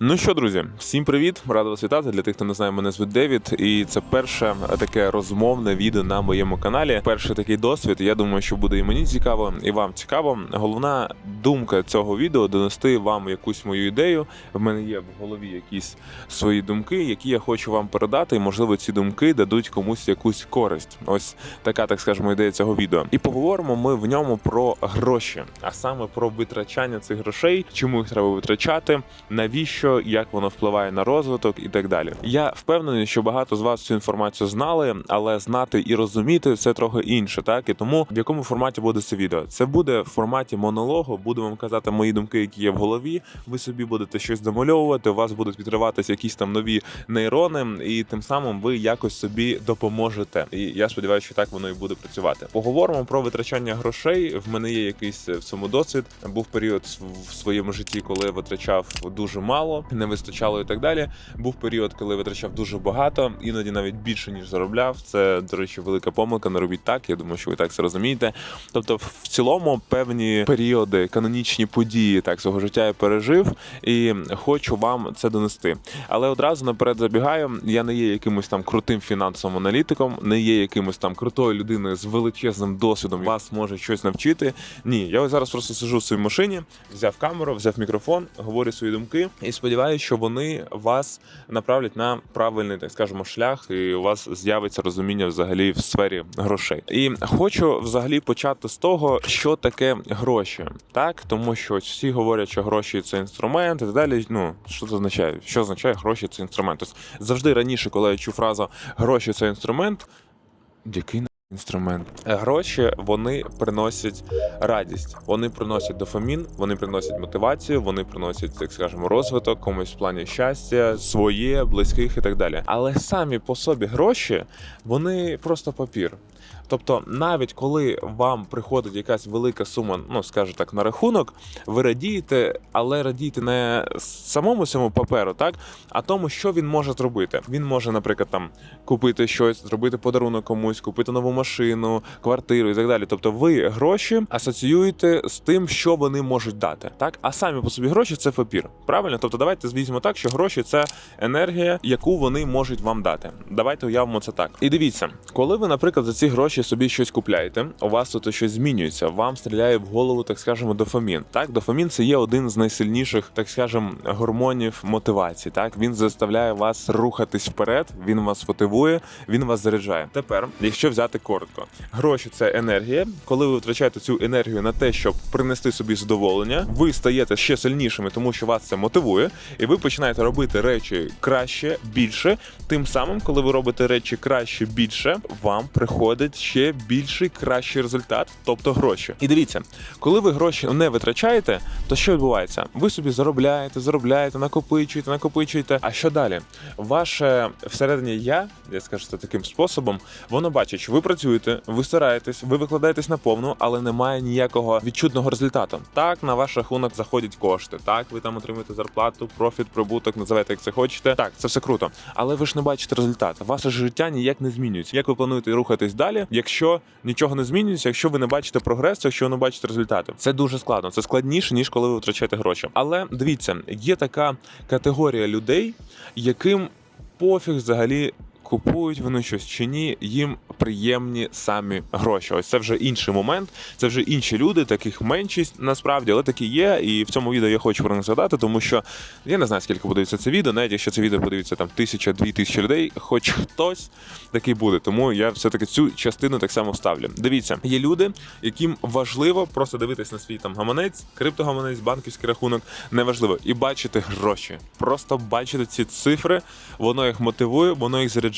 Ну що, друзі, всім привіт! Радий вас вітати. Для тих, хто не знає, мене звуть Девід, і це перше таке розмовне відео на моєму каналі. Перший такий досвід. Я думаю, що буде і мені цікаво, і вам цікаво. Головна думка цього відео донести вам якусь мою ідею. В мене є в голові якісь свої думки, які я хочу вам передати. І можливо, ці думки дадуть комусь якусь користь. Ось така, так скажемо, ідея цього відео. І поговоримо ми в ньому про гроші, а саме про витрачання цих грошей, чому їх треба витрачати, навіщо, як воно впливає на розвиток і так далі. Я впевнений, що багато з вас цю інформацію знали, але знати і розуміти це трохи інше, так і тому в якому форматі буде це відео? Це буде в форматі монологу. Буду вам казати мої думки, які є в голові. Ви собі будете щось домальовувати. У вас будуть відкриватися якісь там нові нейрони, і тим самим ви якось собі допоможете. І я сподіваюся, що так воно і буде працювати. Поговоримо про витрачання грошей. В мене є якийсь в цьому досвід. Був період в своєму житті, коли витрачав дуже мало, не вистачало і так далі. Був період, коли витрачав дуже багато, іноді навіть більше ніж заробляв. Це до речі, велика помилка. Не робіть так. Я думаю, що ви так це розумієте. Тобто, в цілому певні періоди, канонічні події так свого життя я пережив і хочу вам це донести. Але одразу наперед забігаю. Я не є якимось там крутим фінансовим аналітиком, не є якимось там крутою людиною з величезним досвідом. Вас може щось навчити. Ні, я ось зараз просто сижу в своїй машині, взяв камеру, взяв мікрофон, говорю свої думки і сподіваюся, що вони вас направлять на правильний, так скажемо, шлях, і у вас з'явиться розуміння взагалі в сфері грошей. І хочу взагалі почати з того, що таке гроші, так тому що всі говорять, що гроші це інструмент і так далі. Ну що це означає? Що означає гроші це інструмент? Тобто завжди раніше, коли я чув фразу гроші це інструмент, який інструмент. Гроші вони приносять радість, вони приносять дофамін, вони приносять мотивацію, вони приносять, так скажемо, розвиток, комусь в плані щастя, своє, близьких і так далі. Але самі по собі гроші вони просто папір. Тобто, навіть коли вам приходить якась велика сума, ну скажу так, на рахунок, ви радієте, але радієте не самому цьому паперу, так а тому, що він може зробити. Він може, наприклад, там купити щось, зробити подарунок комусь, купити нову машину, квартиру і так далі. Тобто, ви гроші асоціюєте з тим, що вони можуть дати, так а самі по собі гроші це папір. Правильно? Тобто, давайте візьмемо так, що гроші це енергія, яку вони можуть вам дати. Давайте уявимо це так. І дивіться, коли ви, наприклад, за ці гроші собі щось купляєте, у вас тут щось змінюється, вам стріляє в голову, так скажемо, дофамін. Так, дофамін це є один з найсильніших, так скажемо, гормонів мотивації. Так, він заставляє вас рухатись вперед, він вас мотивує, він вас заряджає. Тепер, якщо взяти коротко, гроші це енергія. Коли ви втрачаєте цю енергію на те, щоб принести собі задоволення, ви стаєте ще сильнішими, тому що вас це мотивує, і ви починаєте робити речі краще, більше. Тим самим, коли ви робите речі краще, більше, вам приходить ще більший кращий результат, тобто гроші. І дивіться, коли ви гроші не витрачаєте, то що відбувається? Ви собі заробляєте, заробляєте, накопичуєте, накопичуєте. А що далі? Ваше всередині я, я скажу це таким способом, воно бачить, що ви працюєте, ви стараєтесь, ви викладаєтесь на повну, але немає ніякого відчутного результату. Так, на ваш рахунок заходять кошти. Так, ви там отримуєте зарплату, профіт, прибуток, називайте як це хочете. Так, це все круто. Але ви ж не бачите результат. Ваше життя ніяк не змінюється. Як ви плануєте рухатись далі, якщо нічого не змінюється, якщо ви не бачите прогресу, якщо ви не бачите результати, це дуже складно. Це складніше ніж коли ви втрачаєте гроші. Але дивіться, є така категорія людей, яким пофіг взагалі. Купують вони щось чи ні, їм приємні самі гроші. Ось це вже інший момент. Це вже інші люди, таких меншість насправді, але такі є. І в цьому відео я хочу про них згадати, тому що я не знаю, скільки подивиться це відео. Навіть якщо це відео подивиться там тисяча-дві тисячі людей, хоч хтось такий буде. Тому я все-таки цю частину так само вставлю. Дивіться, є люди, яким важливо просто дивитись на свій там гаманець, криптогаманець, банківський рахунок, неважливо, і бачити гроші. Просто бачити ці цифри, воно їх мотивує, воно їх заряджає.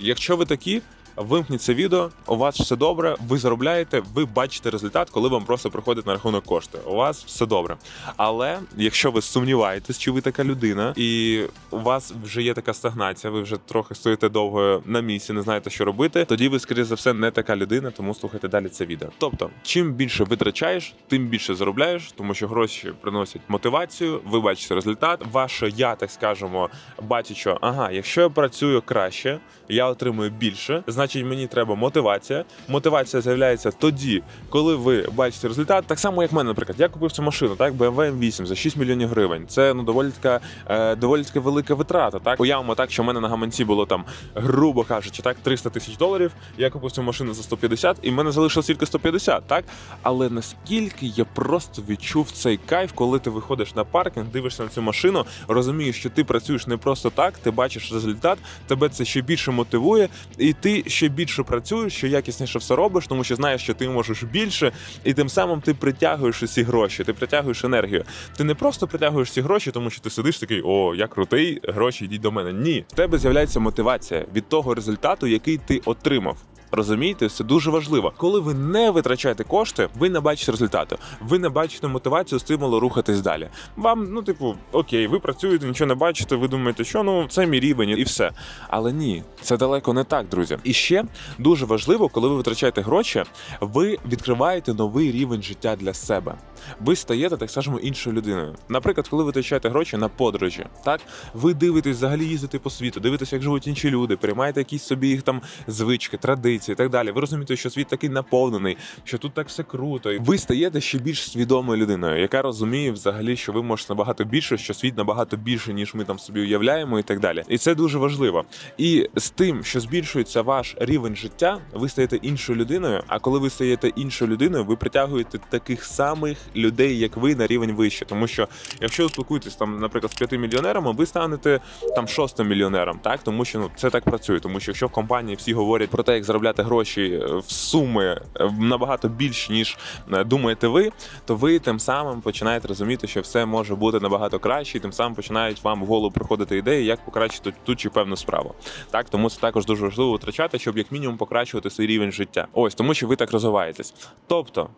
Якщо ви такі. Вимкніть це відео, у вас все добре, ви заробляєте, ви бачите результат, коли вам просто приходить на рахунок кошти. У вас все добре. Але якщо ви сумніваєтесь, чи ви така людина, і у вас вже є така стагнація, ви вже трохи стоїте довго на місці, не знаєте, що робити, тоді ви, скоріше за все, не така людина, тому слухайте далі це відео. Тобто, чим більше витрачаєш, тим більше заробляєш, тому що гроші приносять мотивацію, ви бачите результат. Ваше я, так скажемо, бачить, що ага, якщо я працюю краще, я отримую більше. Значить мені треба мотивація. Мотивація з'являється тоді, коли ви бачите результат. Так само, як в мене, наприклад, я купив цю машину, так, BMW M8 за 6 мільйонів гривень. Це ну доволі така е, доволі таки велика витрата. Так, уявимо так, що в мене на гаманці було там, грубо кажучи, так, 300 тисяч доларів. Я купив цю машину за 150, і в мене залишилось тільки 150, так. Але наскільки я просто відчув цей кайф, коли ти виходиш на паркінг, дивишся на цю машину, розумієш, що ти працюєш не просто так, ти бачиш результат, тебе це ще більше мотивує, і ти ще більше працюєш, що якісніше все робиш, тому що знаєш, що ти можеш більше, і тим самим ти притягуєш усі гроші, ти притягуєш енергію. Ти не просто притягуєш ці гроші, тому що ти сидиш такий, о, я крутий, гроші йдіть до мене. Ні, в тебе з'являється мотивація від того результату, який ти отримав. Розумієте, це дуже важливо. Коли ви не витрачаєте кошти, ви не бачите результату. Ви не бачите мотивацію стимулу рухатись далі. Вам, ну, типу, окей, ви працюєте, нічого не бачите, ви думаєте, що ну це мій рівень і все. Але ні, це далеко не так, друзі. І ще дуже важливо, коли ви витрачаєте гроші, ви відкриваєте новий рівень життя для себе. Ви стаєте, так скажемо, іншою людиною. Наприклад, коли ви витрачаєте гроші на подорожі, так ви дивитесь взагалі їздити по світу, дивитесь, як живуть інші люди, приймаєте якісь собі їх там звички, традиції і так далі. Ви розумієте, що світ такий наповнений, що тут так все круто. І ви стаєте ще більш свідомою людиною, яка розуміє взагалі, що ви можете набагато більше, що світ набагато більше, ніж ми там собі уявляємо, і так далі. І це дуже важливо. І з тим, що збільшується ваш рівень життя, ви стаєте іншою людиною. А коли ви стаєте іншою людиною, ви притягуєте таких самих людей, як ви, на рівень вище. Тому що якщо ви спілкуєтесь там, наприклад, з п'яти мільйонерами, ви станете там шостим мільйонером, так тому що ну це так працює. Тому що якщо в компанії всі говорять про те, як заробляти гроші е, в суми е, набагато більше, ніж е, думаєте ви, то ви тим самим починаєте розуміти, що все може бути набагато краще, і тим самим починають вам в голову приходити ідеї, як покращити ту чи певну справу. Так, тому це також дуже важливо витрачати, щоб як мінімум покращувати свій рівень життя. Ось тому, що ви так розвиваєтесь. Тобто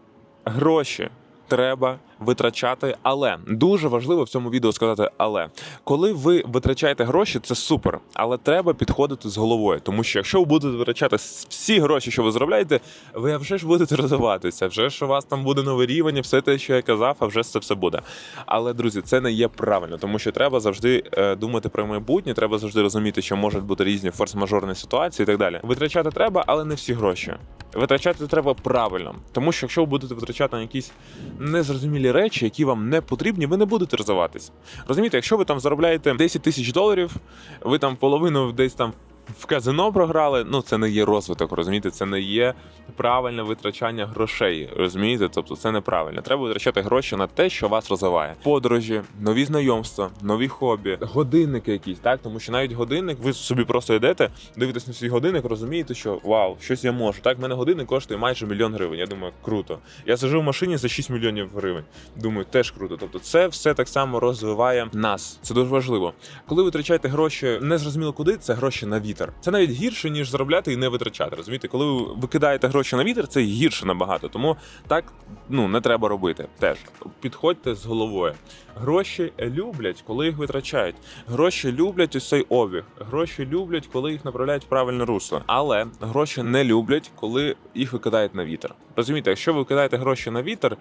гроші. Треба витрачати, але дуже важливо в цьому відео сказати, але коли ви витрачаєте гроші, це супер, але треба підходити з головою, тому що якщо ви будете витрачати всі гроші, що ви заробляєте, ви вже ж будете розвиватися, вже ж у вас там буде новий рівень, все те, що я казав, а вже це все буде. Але друзі, це не є правильно, тому що треба завжди е, думати про майбутнє, треба завжди розуміти, що можуть бути різні форс-мажорні ситуації і так далі. Витрачати треба, але не всі гроші. Витрачати треба правильно, тому що якщо ви будете витрачати на якісь незрозумілі речі, які вам не потрібні, ви не будете розвиватись. Розумієте, якщо ви там заробляєте 10 тисяч доларів, ви там половину десь там. В казино програли, ну це не є розвиток, розумієте, це не є правильне витрачання грошей. Розумієте? Тобто це неправильно. Треба витрачати гроші на те, що вас розвиває. Подорожі, нові знайомства, нові хобі, годинники якісь, так тому що навіть годинник, ви собі просто йдете, дивитесь на свій годинник, розумієте, що вау, щось я можу. Так, в мене годинник коштує майже мільйон гривень. Я думаю, круто. Я сижу в машині за 6 мільйонів гривень. Думаю, теж круто. Тобто, це все так само розвиває нас. Це дуже важливо. Коли витрачаєте гроші, не зрозуміло куди, це гроші на вітер. Це навіть гірше ніж заробляти і не витрачати. Розумієте, коли ви викидаєте гроші на вітер, це гірше набагато. Тому так ну не треба робити. Теж підходьте з головою. Гроші люблять, коли їх витрачають. Гроші люблять ось цей обіг. Гроші люблять, коли їх направляють в правильне русло. Але гроші не люблять, коли їх викидають на вітер. Розумієте, якщо ви викидаєте гроші на вітер,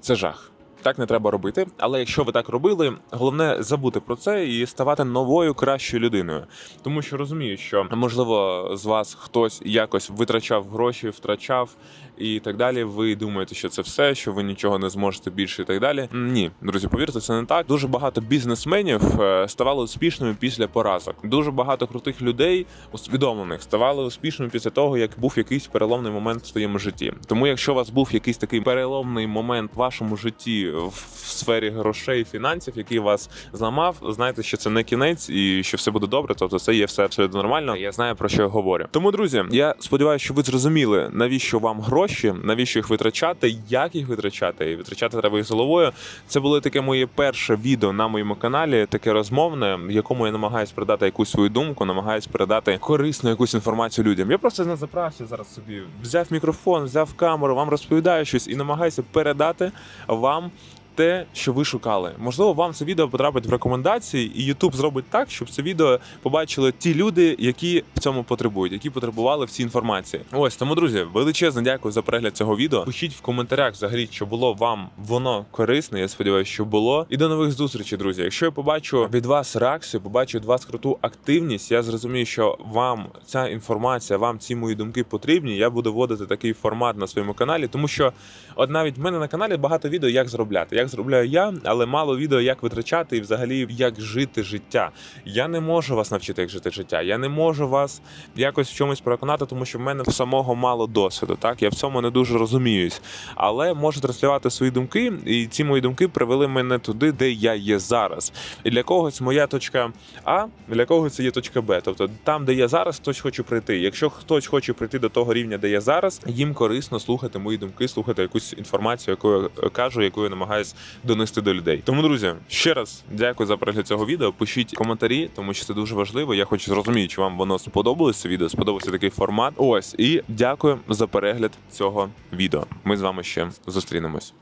це жах. Так не треба робити. Але якщо ви так робили, головне забути про це і ставати новою кращою людиною. Тому що розумію, що можливо з вас хтось якось витрачав гроші, втрачав і так далі. Ви думаєте, що це все, що ви нічого не зможете більше і так далі. Ні, друзі, повірте, це не так. Дуже багато бізнесменів е, ставали успішними після поразок. Дуже багато крутих людей, усвідомлених, ставали успішними після того, як був якийсь переломний момент в своєму житті. Тому, якщо у вас був якийсь такий переломний момент в вашому житті в сфері грошей, фінансів, який вас зламав, знайте, що це не кінець і що все буде добре. Тобто, це є все абсолютно нормально. Я знаю про що я говорю. Тому, друзі, я сподіваюся, що ви зрозуміли, навіщо вам гроші, навіщо їх витрачати, як їх витрачати, і витрачати треба їх з головою. Це було таке моє перше відео на моєму каналі, таке розмовне, в якому я намагаюсь передати якусь свою думку, намагаюсь передати корисну якусь інформацію людям. Я просто не заправся зараз собі. Взяв мікрофон, взяв камеру, вам розповідаю щось і намагаюся передати вам те, що ви шукали. Можливо, вам це відео потрапить в рекомендації, і YouTube зробить так, щоб це відео побачили ті люди, які в цьому потребують, які потребували в цій інформації. Ось тому, друзі, величезне дякую за перегляд цього відео. Пишіть в коментарях взагалі, що було вам воно корисне. Я сподіваюся, що було. І до нових зустрічей, друзі. Якщо я побачу від вас реакцію, побачу від вас круту активність, я зрозумію, що вам ця інформація, вам ці мої думки потрібні. Я буду вводити такий формат на своєму каналі, тому що от навіть в мене на каналі багато відео, як зробляти, як зробляю я, але мало відео, як витрачати і взагалі як жити життя. Я не можу вас навчити, як жити життя. Я не можу вас якось в чомусь переконати, тому що в мене самого мало досвіду. Так я в цьому не дуже розуміюсь, але можу транслювати свої думки, і ці мої думки привели мене туди, де я є зараз. І для когось моя точка А, для когось це є точка Б. Тобто там, де я зараз, хтось хоче прийти. Якщо хтось хоче прийти до того рівня, де я зараз, їм корисно слухати мої думки, слухати якусь інформацію, яку я кажу, яку я донести до людей. Тому, друзі, ще раз дякую за перегляд цього відео. Пишіть коментарі, тому що це дуже важливо. Я хочу зрозуміти, чи вам воно сподобалося відео, сподобався такий формат. Ось і дякую за перегляд цього відео. Ми з вами ще зустрінемось.